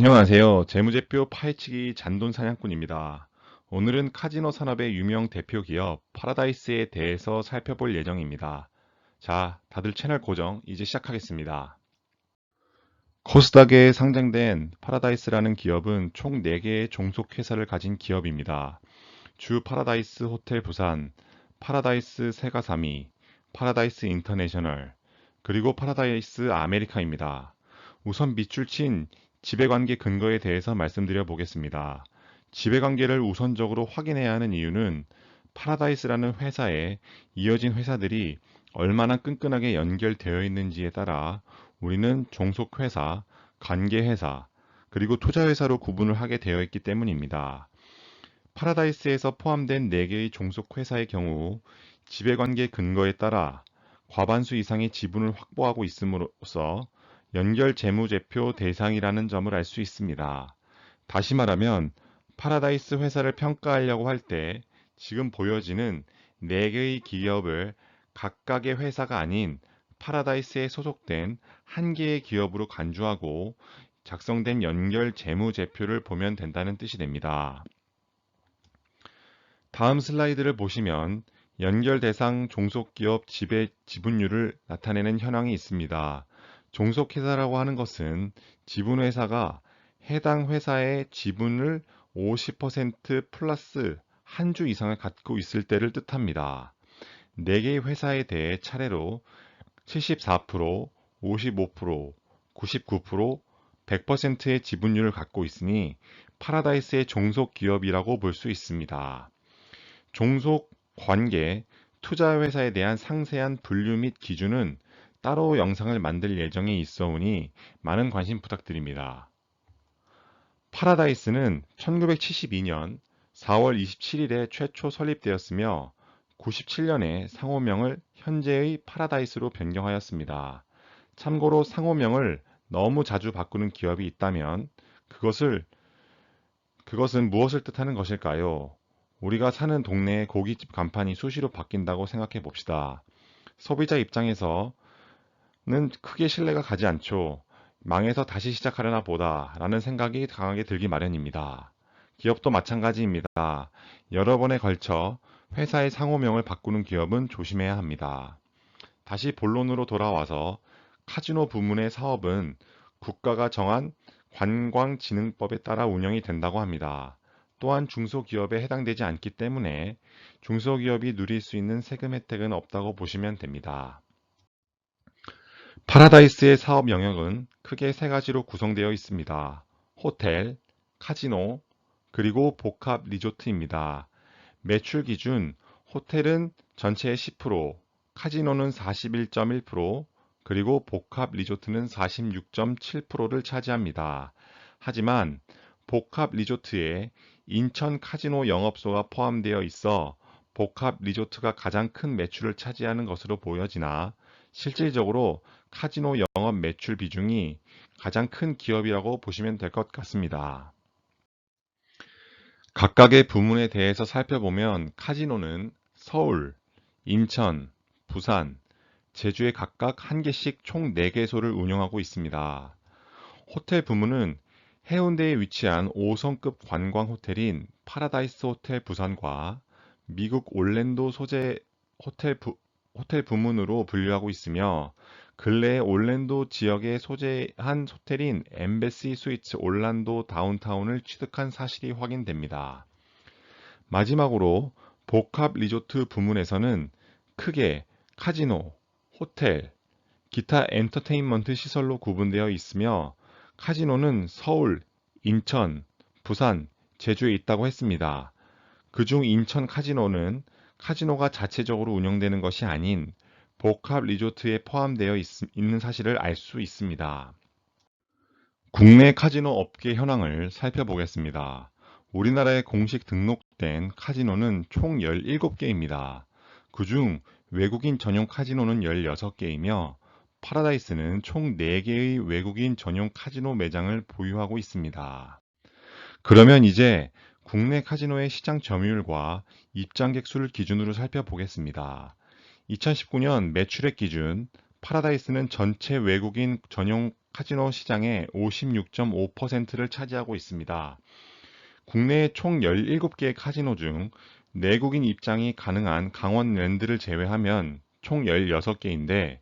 안녕하세요. 재무제표 파헤치기 잔돈 사냥꾼입니다. 오늘은 카지노 산업의 유명 대표 기업 파라다이스에 대해서 살펴볼 예정입니다. 자, 다들 채널 고정 이제 시작하겠습니다. 코스닥에 상장된 파라다이스라는 기업은 총 4개의 종속회사를 가진 기업입니다. 주 파라다이스 호텔 부산, 파라다이스 세가사미, 파라다이스 인터내셔널, 그리고 파라다이스 아메리카입니다. 우선 밑줄 친 지배관계 근거에 대해서 말씀드려 보겠습니다. 지배관계를 우선적으로 확인해야 하는 이유는 파라다이스라는 회사에 이어진 회사들이 얼마나 끈끈하게 연결되어 있는지에 따라 우리는 종속회사, 관계회사, 그리고 투자회사로 구분을 하게 되어 있기 때문입니다. 파라다이스에서 포함된 4개의 종속회사의 경우 지배관계 근거에 따라 과반수 이상의 지분을 확보하고 있음으로써 연결 재무제표 대상이라는 점을 알 수 있습니다. 다시 말하면 파라다이스 회사를 평가하려고 할 때 지금 보여지는 4개의 기업을 각각의 회사가 아닌 파라다이스에 소속된 한 개의 기업으로 간주하고 작성된 연결 재무제표를 보면 된다는 뜻이 됩니다. 다음 슬라이드를 보시면 연결 대상 종속기업 지배 지분율을 나타내는 현황이 있습니다. 종속회사라고 하는 것은 지분회사가 해당 회사의 지분을 50% 플러스 한 주 이상을 갖고 있을 때를 뜻합니다. 4개의 회사에 대해 차례로 74%, 55%, 99%, 100%의 지분율을 갖고 있으니 파라다이스의 종속 기업이라고 볼 수 있습니다. 종속 관계, 투자회사에 대한 상세한 분류 및 기준은 따로 영상을 만들 예정에 있어 오니 많은 관심 부탁드립니다. 파라다이스는 1972년 4월 27일에 최초 설립되었으며 97년에 상호명을 현재의 파라다이스로 변경하였습니다. 참고로 상호명을 너무 자주 바꾸는 기업이 있다면 그것을 그것은 무엇을 뜻하는 것일까요? 우리가 사는 동네의 고깃집 간판이 수시로 바뀐다고 생각해 봅시다. 소비자 입장에서 는 크게 신뢰가 가지 않죠. 망해서 다시 시작하려나 보다 라는 생각이 강하게 들기 마련입니다. 기업도 마찬가지입니다. 여러 번에 걸쳐 회사의 상호명을 바꾸는 기업은 조심해야 합니다. 다시 본론으로 돌아와서 카지노 부문의 사업은 국가가 정한 관광진흥법에 따라 운영이 된다고 합니다. 또한 중소기업에 해당되지 않기 때문에 중소기업이 누릴 수 있는 세금 혜택은 없다고 보시면 됩니다. 파라다이스의 사업 영역은 크게 세 가지로 구성되어 있습니다. 호텔, 카지노, 그리고 복합 리조트입니다. 매출 기준 호텔은 전체의 10%, 카지노는 41.1%, 그리고 복합 리조트는 46.7%를 차지합니다. 하지만 복합 리조트에 인천 카지노 영업소가 포함되어 있어 복합 리조트가 가장 큰 매출을 차지하는 것으로 보여지나 실질적으로 카지노 영업 매출 비중이 가장 큰 기업이라고 보시면 될 것 같습니다. 각각의 부문에 대해서 살펴보면 카지노는 서울, 인천, 부산, 제주에 각각 한 개씩 총 4개소를 운영하고 있습니다. 호텔 부문은 해운대에 위치한 5성급 관광 호텔인 파라다이스 호텔 부산과 미국 올랜도 소재 호텔, 부, 호텔 부문으로 분류하고 있으며 근래 올랜도 지역에 소재한 호텔인 엠베시 스위츠 올란도 다운타운을 취득한 사실이 확인됩니다. 마지막으로 복합 리조트 부문에서는 크게 카지노, 호텔, 기타 엔터테인먼트 시설로 구분되어 있으며 카지노는 서울, 인천, 부산, 제주에 있다고 했습니다. 그중 인천 카지노는 카지노가 자체적으로 운영되는 것이 아닌 복합 리조트에 포함되어 있, 는 사실을 알 수 있습니다. 국내 카지노 업계 현황을 살펴보겠습니다. 우리나라에 공식 등록된 카지노는 총 17개입니다. 그중 외국인 전용 카지노는 16개이며 파라다이스는 총 4개의 외국인 전용 카지노 매장을 보유하고 있습니다. 그러면 이제 국내 카지노의 시장 점유율과 입장객 수를 기준으로 살펴보겠습니다. 2019년 매출액 기준 파라다이스는 전체 외국인 전용 카지노 시장의 56.5%를 차지하고 있습니다. 국내에 총 17개의 카지노 중 내국인 입장이 가능한 강원 랜드를 제외하면 총 16개인데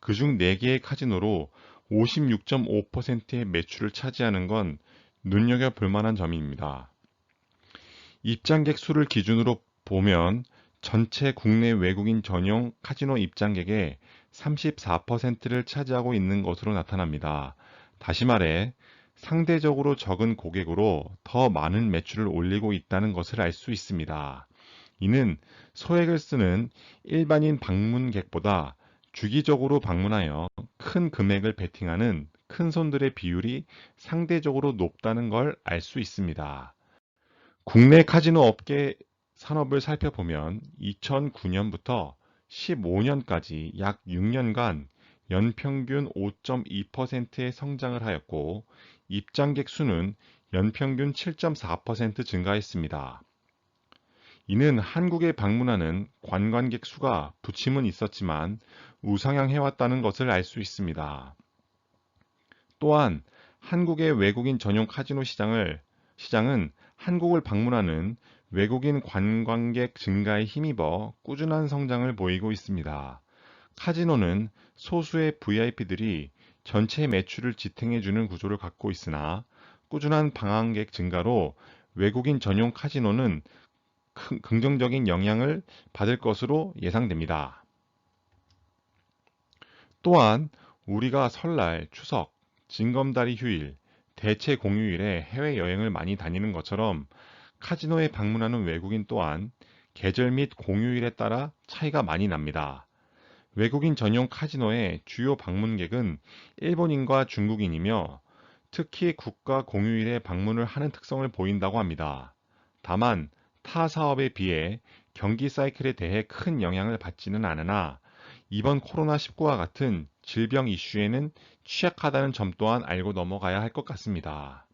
그중 4개의 카지노로 56.5%의 매출을 차지하는 건 눈여겨볼 만한 점입니다. 입장객 수를 기준으로 보면 전체 국내 외국인 전용 카지노 입장객의 34%를 차지하고 있는 것으로 나타납니다. 다시 말해 상대적으로 적은 고객으로 더 많은 매출을 올리고 있다는 것을 알 수 있습니다. 이는 소액을 쓰는 일반인 방문객보다 주기적으로 방문하여 큰 금액을 베팅하는 큰 손들의 비율이 상대적으로 높다는 걸 알 수 있습니다. 국내 카지노 업계 산업을 살펴보면 2009년부터 15년까지 약 6년간 연평균 5.2%의 성장을 하였고 입장객 수는 연평균 7.4% 증가했습니다. 이는 한국에 방문하는 관광객 수가 부침은 있었지만 우상향해왔다는 것을 알 수 있습니다. 또한 한국의 외국인 전용 카지노 시장을, 시장은 한국을 방문하는 외국인 관광객 증가에 힘입어 꾸준한 성장을 보이고 있습니다. 카지노는 소수의 VIP들이 전체 매출을 지탱해주는 구조를 갖고 있으나 꾸준한 방한객 증가로 외국인 전용 카지노는 긍정적인 영향을 받을 것으로 예상됩니다. 또한 우리가 설날, 추석, 징검다리 휴일, 대체 공휴일에 해외여행을 많이 다니는 것처럼 카지노에 방문하는 외국인 또한 계절 및 공휴일에 따라 차이가 많이 납니다. 외국인 전용 카지노의 주요 방문객은 일본인과 중국인이며 특히 국가 공휴일에 방문을 하는 특성을 보인다고 합니다. 다만 타 사업에 비해 경기 사이클에 대해 큰 영향을 받지는 않으나 이번 코로나19와 같은 질병 이슈에는 취약하다는 점 또한 알고 넘어가야 할 것 같습니다.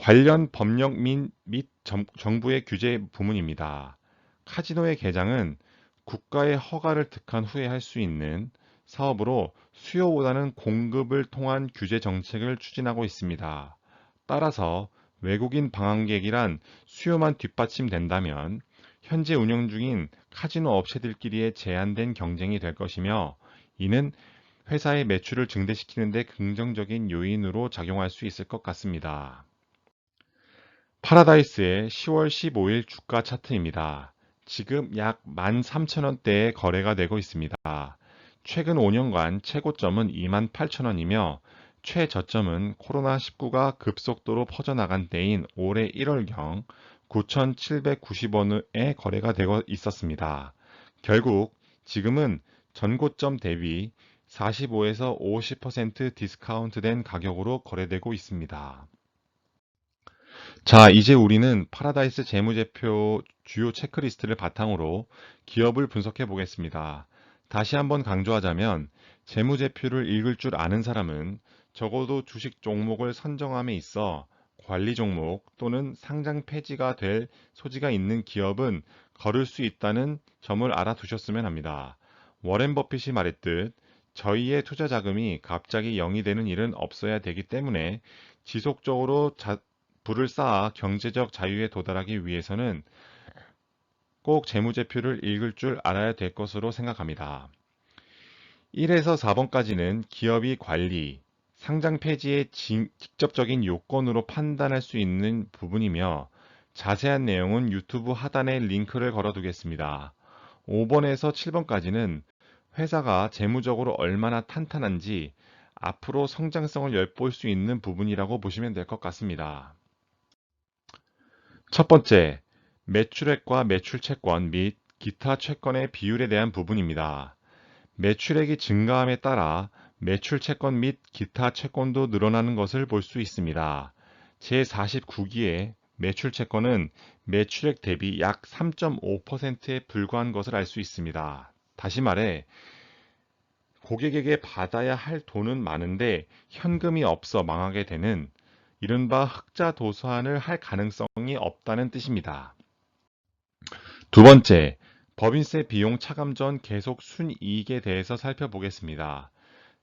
관련 법령 및, 및 정부의 규제 부문입니다. 카지노의 개장은 국가의 허가를 득한 후에 할 수 있는 사업으로 수요보다는 공급을 통한 규제 정책을 추진하고 있습니다. 따라서 외국인 방한객이란 수요만 뒷받침된다면 현재 운영 중인 카지노 업체들끼리의 제한된 경쟁이 될 것이며 이는 회사의 매출을 증대시키는 데 긍정적인 요인으로 작용할 수 있을 것 같습니다. 파라다이스의 10월 15일 주가 차트입니다. 지금 약 13,000원대에 거래가 되고 있습니다. 최근 5년간 최고점은 28,000원이며 최저점은 코로나19가 급속도로 퍼져나간 때인 올해 1월경 9,790원에 거래가 되고 있었습니다. 결국 지금은 전고점 대비 45에서 50% 디스카운트된 가격으로 거래되고 있습니다. 자, 이제 우리는 파라다이스 재무제표 주요 체크리스트를 바탕으로 기업을 분석해 보겠습니다. 다시 한번 강조하자면 재무제표를 읽을 줄 아는 사람은 적어도 주식 종목을 선정함에 있어 관리 종목 또는 상장 폐지가 될 소지가 있는 기업은 거를 수 있다는 점을 알아두셨으면 합니다. 워렌 버핏이 말했듯 저희의 투자 자금이 갑자기 0이 되는 일은 없어야 되기 때문에 지속적으로 자, 불을 쌓아 경제적 자유에 도달하기 위해서는 꼭 재무제표를 읽을 줄 알아야 될 것으로 생각합니다. 1에서 4번까지는 기업이 관리, 상장 폐지의 직접적인 요건으로 판단할 수 있는 부분이며 자세한 내용은 유튜브 하단에 링크를 걸어 두겠습니다. 5번에서 7번까지는 회사가 재무적으로 얼마나 탄탄한지 앞으로 성장성을 엿볼 수 있는 부분이라고 보시면 될 것 같습니다. 첫 번째, 매출액과 매출 채권 및 기타 채권의 비율에 대한 부분입니다. 매출액이 증가함에 따라 매출 채권 및 기타 채권도 늘어나는 것을 볼 수 있습니다. 제49기의 매출 채권은 매출액 대비 약 3.5%에 불과한 것을 알 수 있습니다. 다시 말해 고객에게 받아야 할 돈은 많은데 현금이 없어 망하게 되는 이른바 흑자 도산을 할 가능성이 없다는 뜻입니다. 두 번째, 법인세 비용 차감 전 계속 순이익에 대해서 살펴보겠습니다.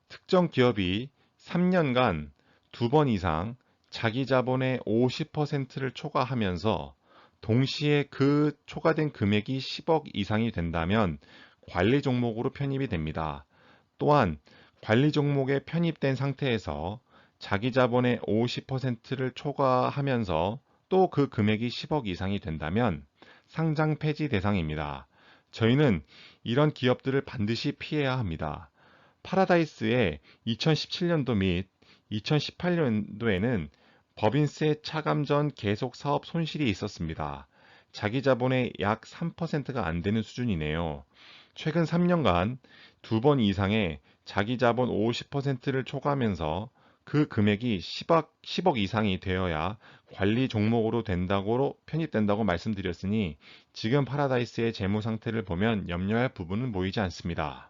특정 기업이 3년간 두 번 이상 자기 자본의 50%를 초과하면서 동시에 그 초과된 금액이 10억 이상이 된다면 관리 종목으로 편입이 됩니다. 또한 관리 종목에 편입된 상태에서 자기 자본의 50%를 초과하면서 또 그 금액이 10억 이상이 된다면 상장 폐지 대상입니다. 저희는 이런 기업들을 반드시 피해야 합니다. 파라다이스의 2017년도 및 2018년도에는 법인세 차감 전 계속 사업 손실이 있었습니다. 자기 자본의 약 3%가 안 되는 수준이네요. 최근 3년간 두 번 이상의 자기 자본 50%를 초과하면서 그 금액이 10억, 10억 이상이 되어야 관리 종목으로 된다고 편입된다고 말씀드렸으니 지금 파라다이스의 재무 상태를 보면 염려할 부분은 보이지 않습니다.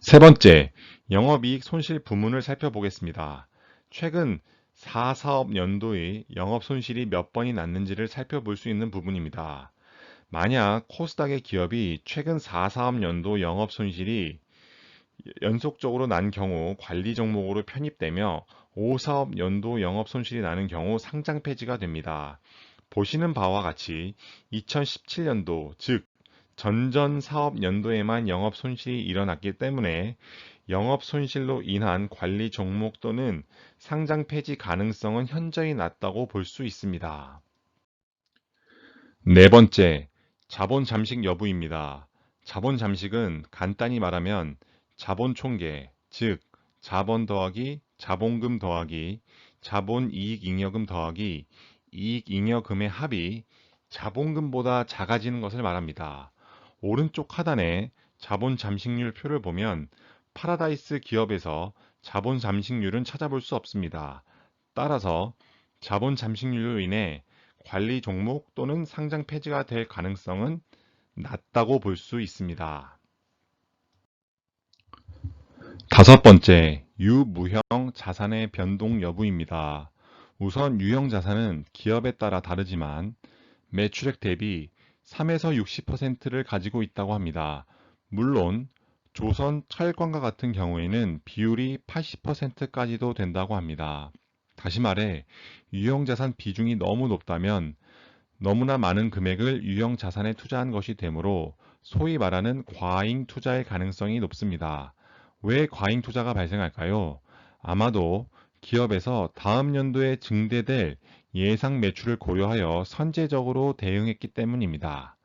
세 번째, 영업이익 손실 부문을 살펴보겠습니다. 최근 4사업 연도의 영업 손실이 몇 번이 났는지를 살펴볼 수 있는 부분입니다. 만약 코스닥의 기업이 최근 4사업 연도 영업 손실이 연속적으로 난 경우 관리 종목으로 편입되며 5사업 연도 영업 손실이 나는 경우 상장 폐지가 됩니다. 보시는 바와 같이 2017년도 즉 전전 사업 연도에만 영업 손실이 일어났기 때문에 영업 손실로 인한 관리 종목 또는 상장 폐지 가능성은 현저히 낮다고 볼 수 있습니다. 네 번째, 자본 잠식 여부입니다. 자본 잠식은 간단히 말하면 자본 총계, 즉 자본 더하기 자본금 더하기 자본 이익 잉여금 더하기 이익 잉여금의 합이 자본금보다 작아지는 것을 말합니다. 오른쪽 하단에 자본 잠식률 표를 보면 파라다이스 기업에서 자본 잠식률은 찾아볼 수 없습니다. 따라서 자본 잠식률로 인해 관리 종목 또는 상장 폐지가 될 가능성은 낮다고 볼 수 있습니다. 다섯 번째, 유무형 자산의 변동 여부입니다. 우선 유형 자산은 기업에 따라 다르지만 매출액 대비 3에서 60%를 가지고 있다고 합니다. 물론 조선 철관과 같은 경우에는 비율이 80%까지도 된다고 합니다. 다시 말해 유형 자산 비중이 너무 높다면 너무나 많은 금액을 유형 자산에 투자한 것이 되므로 소위 말하는 과잉 투자의 가능성이 높습니다. 왜 과잉 투자가 발생할까요? 아마도 기업에서 다음 연도에 증대될 예상 매출을 고려하여 선제적으로 대응했기 때문입니다.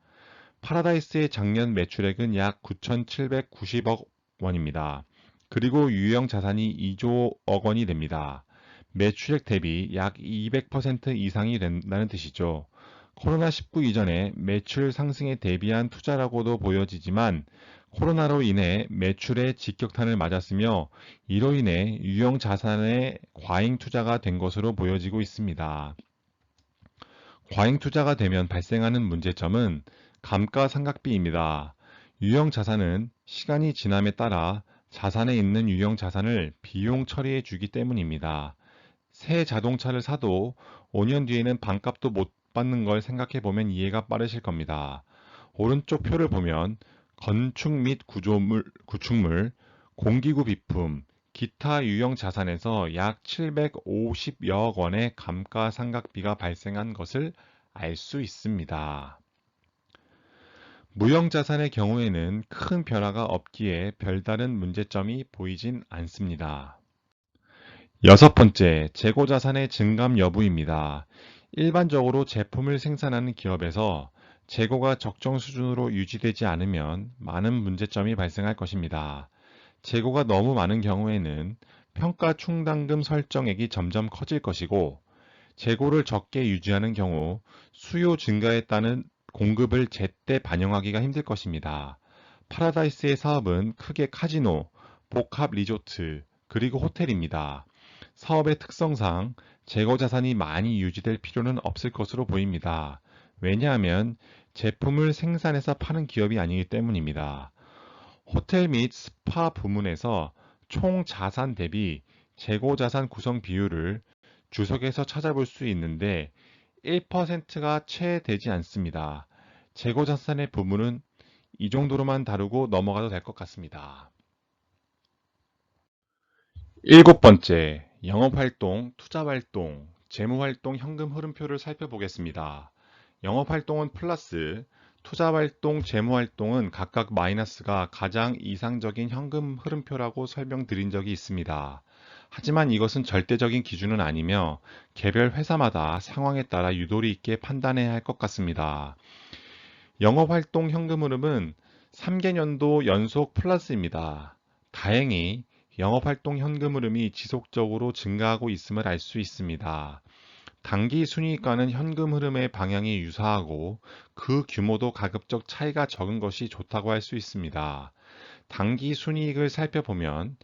파라다이스의 작년 매출액은 약 9,790억 원입니다. 그리고 유형 자산이 2조억 원이 됩니다. 매출액 대비 약 200% 이상이 된다는 뜻이죠. 코로나19 이전에 매출 상승에 대비한 투자라고도 보여지지만 코로나로 인해 매출에 직격탄을 맞았으며 이로 인해 유형 자산의 과잉 투자가 된 것으로 보여지고 있습니다. 과잉 투자가 되면 발생하는 문제점은 감가상각비입니다. 유형 자산은 시간이 지남에 따라 자산에 있는 유형 자산을 비용 처리해 주기 때문입니다. 새 자동차를 사도 5년 뒤에는 반값도 못 받는 걸 생각해 보면 이해가 빠르실 겁니다. 오른쪽 표를 보면 건축 및 구조물, 구축물, 공기구 비품, 기타 유형 자산에서 약 750여억 원의 감가상각비가 발생한 것을 알 수 있습니다. 무형 자산의 경우에는 큰 변화가 없기에 별다른 문제점이 보이진 않습니다. 여섯 번째, 재고 자산의 증감 여부입니다. 일반적으로 제품을 생산하는 기업에서 재고가 적정 수준으로 유지되지 않으면 많은 문제점이 발생할 것입니다. 재고가 너무 많은 경우에는 평가 충당금 설정액이 점점 커질 것이고 재고를 적게 유지하는 경우 수요 증가에 따른 공급을 제때 반영하기가 힘들 것입니다. 파라다이스의 사업은 크게 카지노, 복합 리조트, 그리고 호텔입니다. 사업의 특성상 재고 자산이 많이 유지될 필요는 없을 것으로 보입니다. 왜냐하면 제품을 생산해서 파는 기업이 아니기 때문입니다. 호텔 및 스파 부문에서 총 자산 대비 재고 자산 구성 비율을 주석에서 찾아볼 수 있는데 1%가 채 되지 않습니다. 재고 자산의 부문은 이 정도로만 다루고 넘어가도 될 것 같습니다. 일곱 번째, 영업활동, 투자활동, 재무활동 현금 흐름표를 살펴보겠습니다. 영업활동은 플러스, 투자활동, 재무활동은 각각 마이너스가 가장 이상적인 현금 흐름표라고 설명드린 적이 있습니다. 하지만 이것은 절대적인 기준은 아니며 개별 회사마다 상황에 따라 유도리 있게 판단해야 할 것 같습니다. 영업활동 현금 흐름은 3개년도 연속 플러스입니다. 다행히 영업활동 현금 흐름이 지속적으로 증가하고 있음을 알 수 있습니다. 단기 순이익과는 현금 흐름의 방향이 유사하고 그 규모도 가급적 차이가 적은 것이 좋다고 할 수 있습니다. 단기 순이익을 살펴보면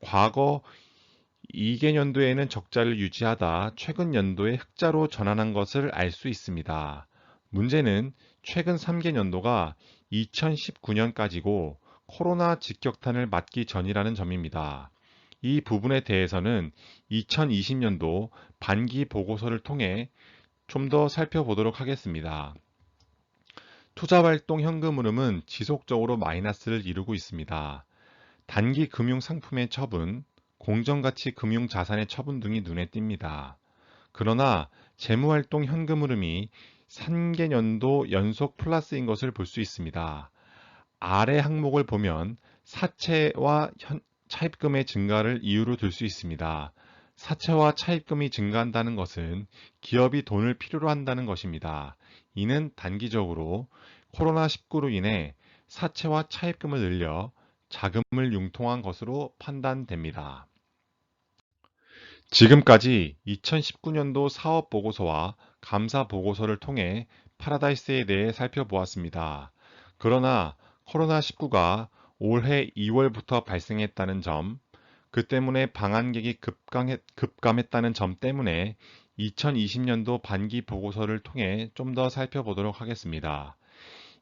과거 2개년도에는 적자를 유지하다 최근 연도에 흑자로 전환한 것을 알 수 있습니다. 문제는 최근 3개년도가 2019년까지고 코로나 직격탄을 맞기 전이라는 점입니다. 이 부분에 대해서는 2020년도 반기 보고서를 통해 좀 더 살펴보도록 하겠습니다. 투자활동 현금 흐름은 지속적으로 마이너스를 이루고 있습니다. 단기 금융 상품의 처분, 공정가치 금융 자산의 처분 등이 눈에 띕니다. 그러나 재무활동 현금 흐름이 3개년도 연속 플러스인 것을 볼 수 있습니다. 아래 항목을 보면 사채와 현, 차입금의 증가를 이유로 들 수 있습니다. 사채와 차입금이 증가한다는 것은 기업이 돈을 필요로 한다는 것입니다. 이는 단기적으로 코로나19로 인해 사채와 차입금을 늘려 자금을 융통한 것으로 판단됩니다. 지금까지 2019년도 사업 보고서와 감사 보고서를 통해 파라다이스에 대해 살펴보았습니다. 그러나 코로나19가 올해 2월부터 발생했다는 점, 그 때문에 방한객이 급감했, 급감했 다는 점 때문에 2020년도 반기 보고서를 통해 좀 더 살펴보도록 하겠습니다.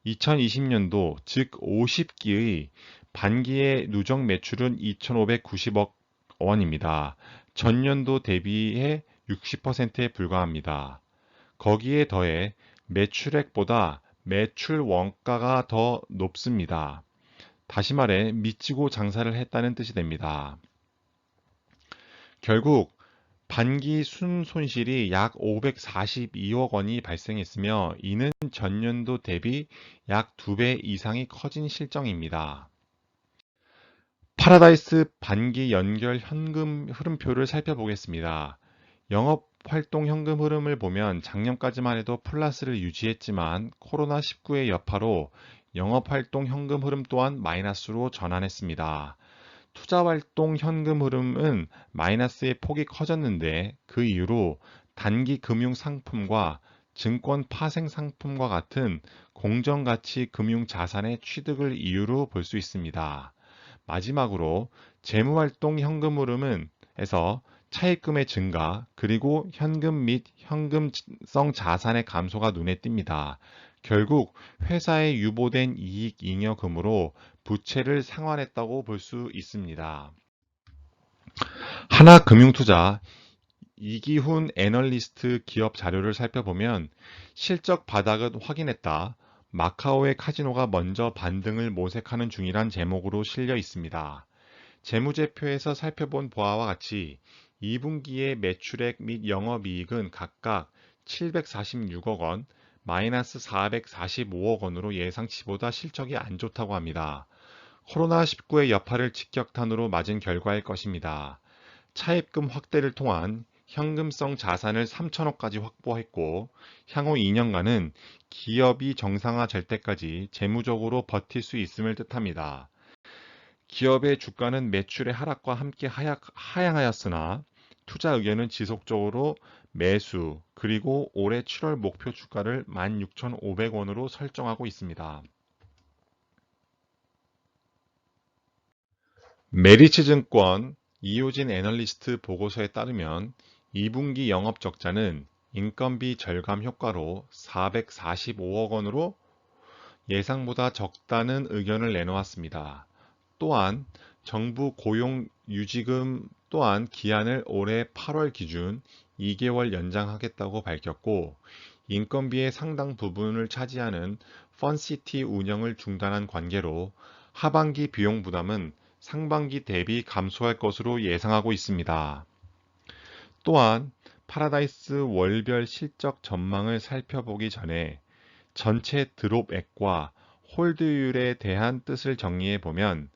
2020년도 즉 50기의 반기의 누적 매출은 2,590억 원입니다. 전년도 대비해 60%에 불과합니다. 거기에 더해 매출액보다 매출 원가가 더 높습니다. 다시 말해 미치고 장사를 했다는 뜻이 됩니다. 결국 반기 순 손실이 약 542억 원이 발생했으며 이는 전년도 대비 약 2배 이상이 커진 실정입니다. 파라다이스 반기 연결 현금 흐름표를 살펴보겠습니다. 영업 활동 현금 흐름을 보면 작년까지만 해도 플러스를 유지했지만 코로나19의 여파로 영업활동 현금 흐름 또한 마이너스로 전환했습니다. 투자활동 현금 흐름은 마이너스의 폭이 커졌는데 그 이후로 단기 금융 상품과 증권 파생 상품과 같은 공정가치 금융 자산의 취득을 이유로 볼 수 있습니다. 마지막으로 재무활동 현금 흐름은 에서 차입금의 증가 그리고 현금 및 현금성 자산의 감소가 눈에 띕니다. 결국 회사의 유보된 이익 잉여금으로 부채를 상환했다고 볼 수 있습니다. 하나금융투자 이기훈 애널리스트 기업 자료를 살펴보면 실적 바닥은 확인했다. 마카오의 카지노가 먼저 반등을 모색하는 중이란 제목으로 실려 있습니다. 재무제표에서 살펴본 바와 같이 2분기의 매출액 및 영업이익은 각각 746억 원, 마이너스 445억 원으로 예상치보다 실적이 안 좋다고 합니다. 코로나19의 여파를 직격탄으로 맞은 결과일 것입니다. 차입금 확대를 통한 현금성 자산을 3천억까지 확보했고 향후 2년간은 기업이 정상화될 때까지 재무적으로 버틸 수 있음을 뜻합니다. 기업의 주가는 매출의 하락과 함께 하향하였으나 투자 의견은 지속적으로 매수 그리고 올해 7월 목표 주가를 16,500원으로 설정하고 있습니다. 메리츠증권 이효진 애널리스트 보고서에 따르면 2분기 영업 적자는 인건비 절감 효과로 445억 원으로 예상보다 적다는 의견을 내놓았습니다. 또한 정부 고용 유지금 또한 기한을 올해 8월 기준 2개월 연장하겠다고 밝혔고 인건비의 상당 부분을 차지하는 펀시티 운영을 중단한 관계로 하반기 비용 부담은 상반기 대비 감소할 것으로 예상하고 있습니다. 또한 파라다이스 월별 실적 전망을 살펴보기 전에 전체 드롭액과 홀드율에 대한 뜻을 정리해 보면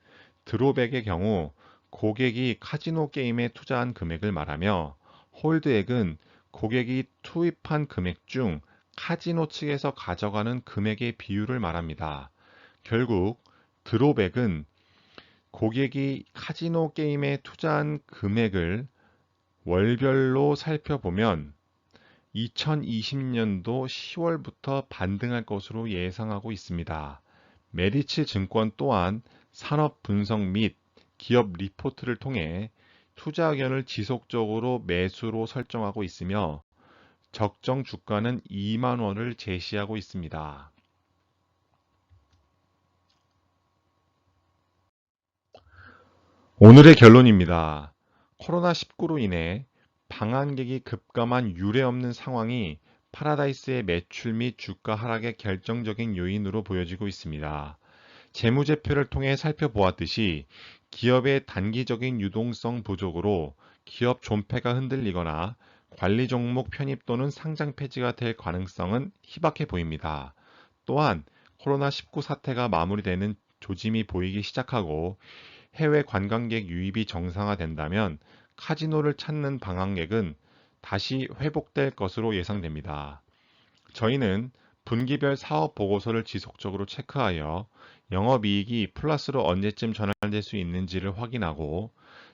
드롭액의 경우 고객이 카지노 게임에 투자한 금액을 말하며 홀드액은 고객이 투입한 금액 중 카지노 측에서 가져가는 금액의 비율을 말합니다. 결국 드롭액은 고객이 카지노 게임에 투자한 금액을 월별로 살펴보면 2020년도 10월부터 반등할 것으로 예상하고 있습니다. 메리츠 증권 또한 산업 분석 및 기업 리포트를 통해 투자 의견을 지속적으로 매수로 설정하고 있으며 적정 주가는 2만 원을 제시하고 있습니다. 오늘의 결론입니다. 코로나19로 인해 방한객이 급감한 유례 없는 상황이 파라다이스의 매출 및 주가 하락의 결정적인 요인으로 보여지고 있습니다. 재무제표를 통해 살펴보았듯이 기업의 단기적인 유동성 부족으로 기업 존폐가 흔들리거나 관리 종목 편입 또는 상장 폐지가 될 가능성은 희박해 보입니다. 또한 코로나19 사태가 마무리되는 조짐이 보이기 시작하고 해외 관광객 유입이 정상화된다면 카지노를 찾는 방황객은 다시 회복될 것으로 예상됩니다. 저희는 분기별 사업 보고서를 지속적으로 체크하여 영업이익이 플러스로 언제쯤 전환될 수 있는지를 확인하고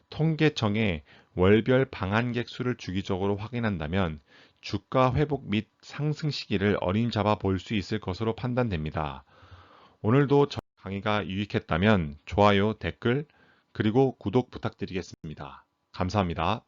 통계청에 월별 방한객 수를 주기적으로 확인한다면 주가 회복 및 상승 시기를 어림잡아 볼 수 있을 것으로 판단됩니다. 오늘도 저 강의가 유익했다면 좋아요, 댓글, 그리고 구독 부탁드리겠습니다. 감사합니다.